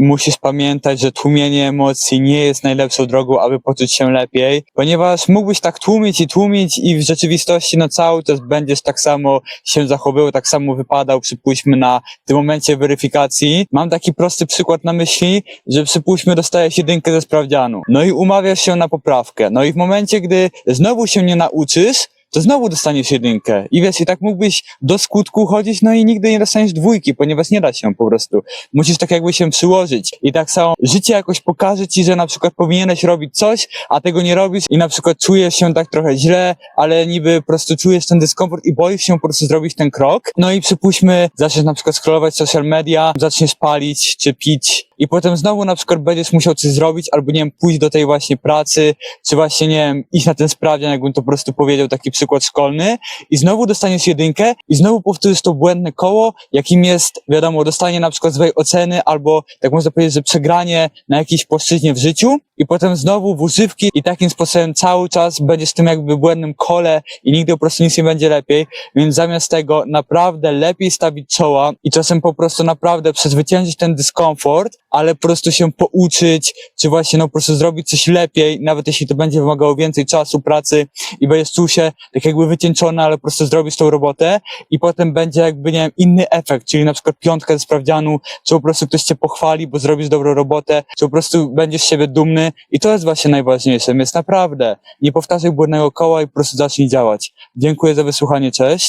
musisz pamiętać, że tłumienie emocji nie jest najlepszą drogą, aby poczuć się lepiej, ponieważ mógłbyś tak tłumić i tłumić i w rzeczywistości no cały czas będziesz tak samo się zachowywał, tak samo wypadał, przypuśćmy na tym momencie weryfikacji. Mam taki prosty przykład na myśli, że przypuśćmy dostajesz jedynkę ze sprawdzianu, no i umawiasz się na poprawkę, no i w momencie, gdy znowu się nie nauczysz, to znowu dostaniesz jedynkę. I wiesz, i tak mógłbyś do skutku chodzić, no i nigdy nie dostaniesz dwójki, ponieważ nie da się po prostu. Musisz tak jakby się przyłożyć. I tak samo życie jakoś pokaże ci, że na przykład powinieneś robić coś, a tego nie robisz i na przykład czujesz się tak trochę źle, ale niby po prostu czujesz ten dyskomfort i boisz się po prostu zrobić ten krok. No i przypuśćmy, zaczniesz na przykład scrollować social media, zaczniesz palić czy pić i potem znowu na przykład będziesz musiał coś zrobić, albo nie wiem, pójść do tej właśnie pracy, czy właśnie, nie wiem, iść na ten sprawdzian, jakbym to po prostu powiedział, taki przykład szkolny. I znowu dostaniesz jedynkę i znowu powtórzysz to błędne koło, jakim jest, wiadomo, dostanie na przykład złej oceny, albo tak można powiedzieć, że przegranie na jakiejś płaszczyźnie w życiu. I potem znowu w używki i takim sposobem cały czas będziesz w tym jakby błędnym kole i nigdy po prostu nic nie będzie lepiej, więc zamiast tego naprawdę lepiej stawić czoła i czasem po prostu naprawdę przezwyciężyć ten dyskomfort, ale po prostu się pouczyć, czy właśnie no po prostu zrobić coś lepiej, nawet jeśli to będzie wymagało więcej czasu, pracy i będziesz czuł się tak jakby wycieńczony, ale po prostu zrobisz tą robotę i potem będzie jakby, nie wiem, inny efekt, czyli na przykład piątka ze sprawdzianu, czy po prostu ktoś cię pochwali, bo zrobisz dobrą robotę, czy po prostu będziesz z siebie dumny i to jest właśnie najważniejsze, więc naprawdę nie powtarzaj błędnego koła i po prostu zacznij działać. Dziękuję za wysłuchanie, cześć.